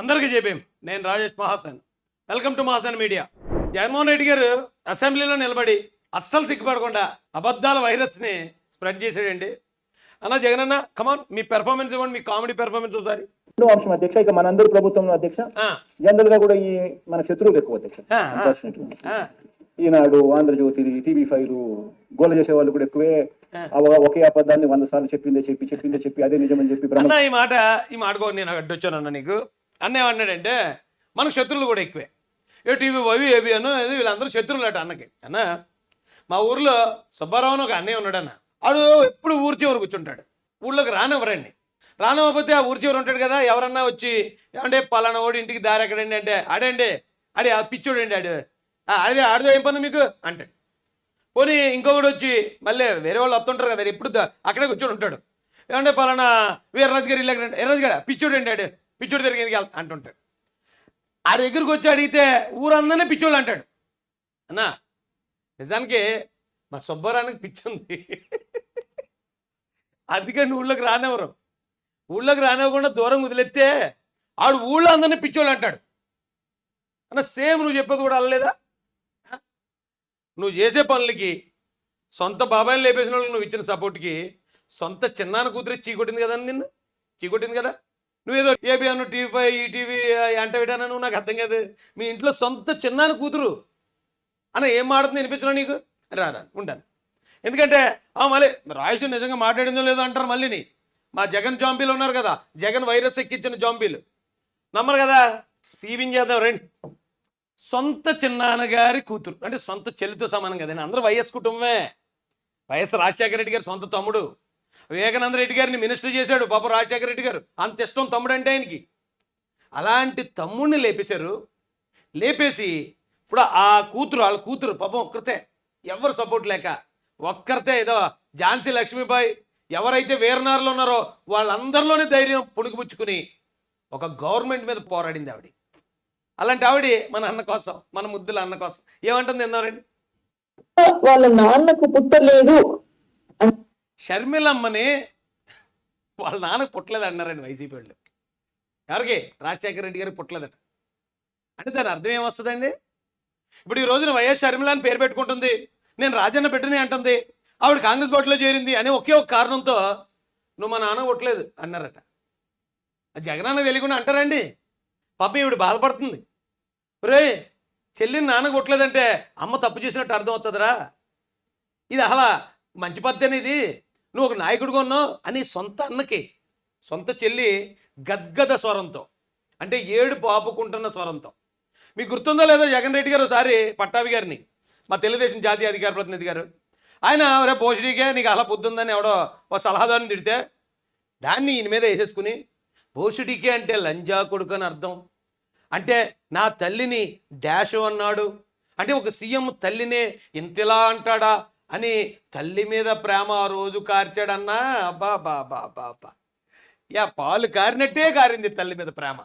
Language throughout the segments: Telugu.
అందరికీ చెప్పాం. నేను Rajesh Mahasan. Welcome to Mahasan media. Jaganmohan Reddy garu అసెంబ్లీలో నిలబడి అస్సలు సిగ్గుపడకుండా అబద్ధాల వైరస్ని స్ప్రెడ్ చేసాడండి అన్న జగనన్న కమాన్ మీ పెర్ఫార్మెన్స్ ఇవ్వండి మీ కామెడీ పెర్ఫార్మెన్స్ ఒకసారి. రెండో అంశం అధ్యక్ష ఇక మనందరి ప్రభుత్వంలో అధ్యక్ష. జనరల్గా కూడా ఈ మన శత్రువులు ఎక్కువ అధ్యక్ష. ఈనాడు ఆంధ్రజ్యోతి టీవీ ఫైవ్ గోల చేసే వాళ్ళు కూడా ఎక్కువే. ఒకే అబద్ధాన్ని వంద సార్లు చెప్పిందే చెప్పి చెప్పిందే చెప్పి అదే నిజమని చెప్పి అన్న ఈ మాట ఈ మాటకో నేను అడ్డొచ్చాను అన్న నీకు. అన్న ఏమన్నాడంటే మనకు శత్రువులు కూడా ఎక్కువే. ఏ టీవీ అవి ఏవి అను వీళ్ళందరూ శత్రువులు అట అన్నకి. అన్న మా ఊర్లో సుబ్బారావు అని ఒక అన్నయ్య ఉన్నాడన్న. ఆడు ఎప్పుడు ఊరి చివరి కూర్చుంటాడు. ఊళ్ళోకి రానివ్వరండి. రానివ్వకపోతే ఆ ఊరి చివరి ఉంటాడు కదా ఎవరన్నా వచ్చి ఏమంటే పలానా ఓడి ఇంటికి దారి ఎక్కడండి అంటే ఆడండి ఆడే ఆ పిచ్చోడండి ఆడు. "ఆ, ఆడదో ఏం పని మీకు? అంటాడు. పోనీ ఇంకొకటి వచ్చి మళ్ళీ వేరే వాళ్ళు వస్తుంటారు కదా ఎప్పుడు అక్కడే కూర్చొని ఉంటాడు. ఏమంటే పలానా వీరరాజు గారు ఇల్లు ఎక్కడ? వీరరాజు గారు పిచ్చోడండి ఆడు. పిచ్చోడు దగ్గరికి వెళ్తా అంటుంటాడు. ఆ దగ్గరికి వచ్చి అడిగితే ఊరందరినీ పిచ్చోళ్ళు అంటాడు. అన్నా నిజానికి మా సుబ్బారానికి పిచ్చి ఉంది. అందుకని ఊళ్ళోకి రానివ్వరు. ఊళ్ళోకి రానివ్వకుండా దూరం వదిలేస్తే ఆడు ఊళ్ళో అందరినీ పిచ్చోళ్ళు అంటాడు. అన్న సేమ్ నువ్వు చెప్పేది కూడా అల్లలేదా నువ్వు చేసే పనులకి సొంత బాబాయిని లేపేసిన వాళ్ళకి నువ్వు ఇచ్చిన సపోర్ట్కి సొంత చిన్నాన్న కూతురు చీకొట్టింది కదా నిన్ను? చీకొట్టింది కదా? నువ్వేదో ఏబీ అను టీవీ ఫైవ్ ఈటీవీ టీవీ అంట నువ్వు నాకు అర్థం కాదు. మీ ఇంట్లో సొంత చిన్నాను కూతురు. అన్న ఏం మాడుతుంది వినిపించడం నీకు? రా రా ఉంటాను ఎందుకంటే ఆ మళ్ళీ రాయేష్ నిజంగా మాట్లాడిందో లేదో అంటారు మళ్ళీని మా జగన్ జాంబీలు ఉన్నారు కదా జగన్ వైరస్ ఎక్కించిన జాంబీలు. నమ్మరు కదా? సీవింగ్ చేద్దాం రండి. సొంత చిన్నాన్నగారి కూతురు. అంటే సొంత చెల్లితో సమానం కదండి అందరూ వైఎస్ కుటుంబమే. వైఎస్ రాజశేఖర రెడ్డి గారు సొంత తమ్ముడు. వివేకానంద రెడ్డి గారిని మినిస్టర్ చేశాడు పాప రాజశేఖర రెడ్డి గారు. అంత ఇష్టం తమ్ముడు అంటే ఆయనకి. అలాంటి తమ్ముడిని లేపేశారు. లేపేసి ఇప్పుడు ఆ కూతురు వాళ్ళ కూతురు పాపం ఒక్కరితే ఎవరు సపోర్ట్ లేక ఒక్కరితే ఏదో ఝాన్సీ లక్ష్మీబాయి ఎవరైతే వేరనారులు ఉన్నారో వాళ్ళందరిలోనే ధైర్యం పుణుకుపుచ్చుకుని ఒక గవర్నమెంట్ మీద పోరాడింది ఆవిడ. అలాంటి ఆవిడ మన అన్న కోసం మన ముద్దుల అన్న కోసం. ఏమంటుంది విన్నారండి? వాళ్ళ నాన్నకు పుట్టలేదు. షర్మిలమ్మని వాళ్ళ నాన్నకు పుట్టలేదు అన్నారండి వైసీపీ వాళ్ళు. ఎవరికి? రాజశేఖర రెడ్డి గారికి పుట్టలేదట. అంటే దాని అర్థం ఏమొస్తుందండి? ఇప్పుడు ఈ రోజున వైఎస్ షర్మిల అని పేరు పెట్టుకుంటుంది. నేను రాజన్న బిడ్డని అంటుంది. ఆవిడ కాంగ్రెస్ పార్టీలో చేరింది అనే ఒకే ఒక కారణంతో నువ్వు మా నాన్న కొట్టలేదు అన్నారట. ఆ జగనన్న తెలియకుండా అంటారండి. పాప ఈవిడ బాధపడుతుంది. రే చెల్లిని నాన్న కొట్టలేదంటే అమ్మ తప్పు చేసినట్టు అర్థం అవుతుందిరా ఇది అసలు మంచి పద్ధతి అనేది. నువ్వు ఒక నాయకుడిగా ఉన్నావు అని సొంత అన్నకి సొంత చెల్లి గద్గద స్వరంతో అంటే ఏడు పాపుకుంటున్న స్వరంతో. మీకు గుర్తుందో లేదో జగన్ రెడ్డి గారు ఒకసారి పట్టాభి గారిని మా తెలుగుదేశం జాతీయ అధికార ప్రతినిధి గారు ఆయన రే భోషడికే నీకు అలా పొద్దుందని ఎవడో ఒక సలహాదారుని తిడితే దాన్ని ఈయన మీద వేసేసుకుని భోషుడికే అంటే లంజా కొడుకు అని అర్థం. అంటే నా తల్లిని డాషు అన్నాడు. అంటే ఒక సీఎం తల్లినే ఇంతలా అంటాడా? అని తల్లి మీద ప్రేమ ఆ రోజు కార్చాడన్నా అబ్బా బా బా బా బా యా పాలు కారినట్టే కారింది తల్లి మీద ప్రేమ.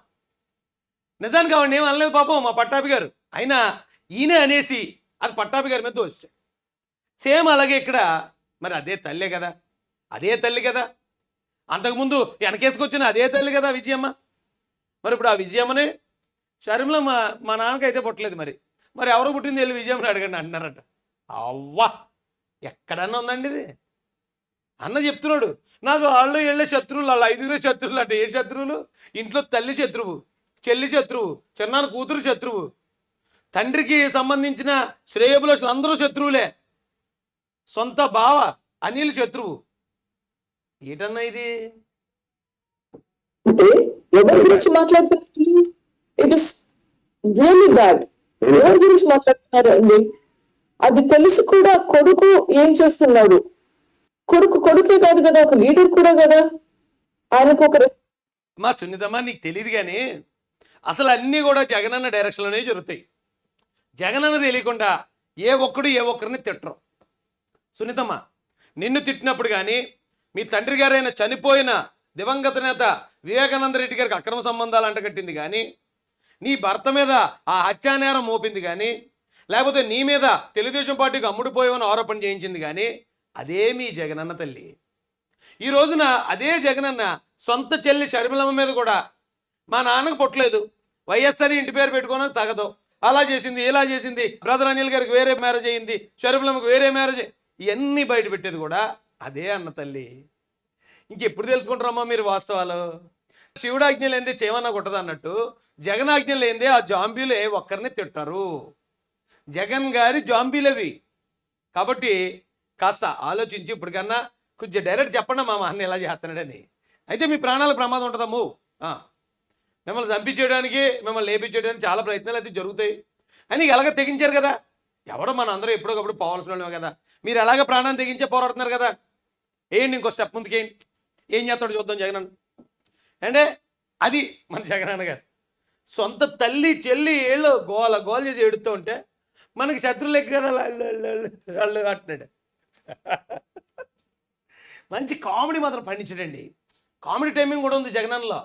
నిజానికి ఆవిడ ఏం అనలేదు పాపం మా పట్టాపి గారు. అయినా ఈయన అనేసి అది పట్టాపి గారి మీద దోషం సేమ్ అలాగే ఇక్కడ మరి అదే తల్లే కదా? అదే తల్లి కదా? అంతకుముందు వెనకేసుకొచ్చిన అదే తల్లి కదా విజయమ్మ? మరి ఇప్పుడు ఆ విజయమ్మనే? షర్మిల మా మా నాన్నకైతే పుట్టలేదు మరి. మరి ఎవరు పుట్టింది వెళ్ళి విజయమ్మని అడగండి అంటున్నారట. అవ్వా! ఎక్కడన్నా ఉందండి ఇది? అన్న చెప్తున్నాడు నాకు వాళ్ళు వెళ్ళే శత్రువులు వాళ్ళ ఐదుగురే శత్రువులు అంటే ఏ శత్రువులు? ఇంట్లో తల్లి శత్రువు చెల్లి శత్రువు చిన్నాన్న కూతురు శత్రువు. తండ్రికి సంబంధించిన శ్రేయబులసులు అందరూ శత్రువులే. సొంత బావ అనిల్ శత్రువు. ఏటన్నా ఇది? ఎవరి గురించి మాట్లాడుతున్నారు? ఇట్ ఇస్ రియల్లీ బ్యాడ్ ఎవరి గురించి మాట్లాడుతున్నారు అండి అది తెలిసి కూడా కొడుకు ఏం చేస్తున్నాడు? కొడుకు కొడుకే కాదు కదా ఒక లీడర్ కూడా కదా? ఆయనకు ఒక మా సున్నితమ్మా నీకు తెలియదు కానీ అసలు అన్నీ కూడా జగనన్న డైరెక్షన్లోనే జరుగుతాయి. జగనన్న తెలియకుండా ఏ ఒక్కడు ఏ ఒక్కరిని తిట్టరు. సునీతమ్మ నిన్ను తిట్టినప్పుడు కానీ మీ తండ్రి గారైన చనిపోయిన దివంగత నేత వివేకానంద రెడ్డి గారికి అక్రమ సంబంధాలు అంటగట్టింది కానీ నీ భర్త మీద ఆ హత్యానేరం మోపింది కానీ లేకపోతే నీ మీద తెలుగుదేశం పార్టీకి అమ్ముడుపోయామని ఆరోపణ చేయించింది కానీ అదే మీ జగనన్న తల్లి. ఈ రోజున అదే జగనన్న సొంత చెల్లి షర్మిలమ్మ మీద కూడా మా నాన్నకు పుట్టలేదు. వైఎస్ఆర్ ఇంటి పేరు పెట్టుకోవడం తగదు. అలా చేసింది ఇలా చేసింది బ్రదర్ అనిల్ గారికి వేరే మ్యారేజ్ అయ్యింది షరీఫ్లమ్మకి వేరే మ్యారేజ్ ఇవన్నీ బయట పెట్టేది కూడా అదే అన్న తల్లి. ఇంకెప్పుడు తెలుసుకుంటారమ్మా మీరు వాస్తవాలు? శివుడాజ్ఞ లేనిదే చేమన్నా కొట్టదు అన్నట్టు జగనాజ్ఞ లేనిదే ఆ జాంబీలే ఒక్కరిని తిట్టారు. జగన్ గారి జాంబీలవి. కాబట్టి కాస్త ఆలోచించి ఇప్పటికన్నా కొంచెం డైరెక్ట్ చెప్పండి మా అన్న ఎలా చేస్తున్నాడని. అయితే మీ ప్రాణాలకు ప్రమాదం ఉంటుందమ్ము మిమ్మల్ని చంపించేయడానికి మిమ్మల్ని లేపించేయడానికి చాలా ప్రయత్నాలు అయితే జరుగుతాయి. అని ఎలాగ తెగించారు కదా? ఎవడో మన అందరూ ఎప్పుడోకప్పుడు పోవాల్సిన వాళ్ళమే కదా. మీరు ఎలాగ ప్రాణాన్ని తెగించే పోరాడుతున్నారు కదా? ఏంటి ఇంకో స్టెప్ ముందుకేంటి ఏం చేస్తాడు చూద్దాం జగన్ అంటే అది మన జగన్ అన్న గారు. సొంత తల్లి చెల్లి ఏళ్ళు గోల గోల చేసి ఎడుతూ ఉంటే మనకి శత్రులు ఎక్కడ వాళ్ళు అంటున్నాడు. మంచి కామెడీ మాత్రం పండించడండి. కామెడీ టైమింగ్ కూడా ఉంది జగనన్నలో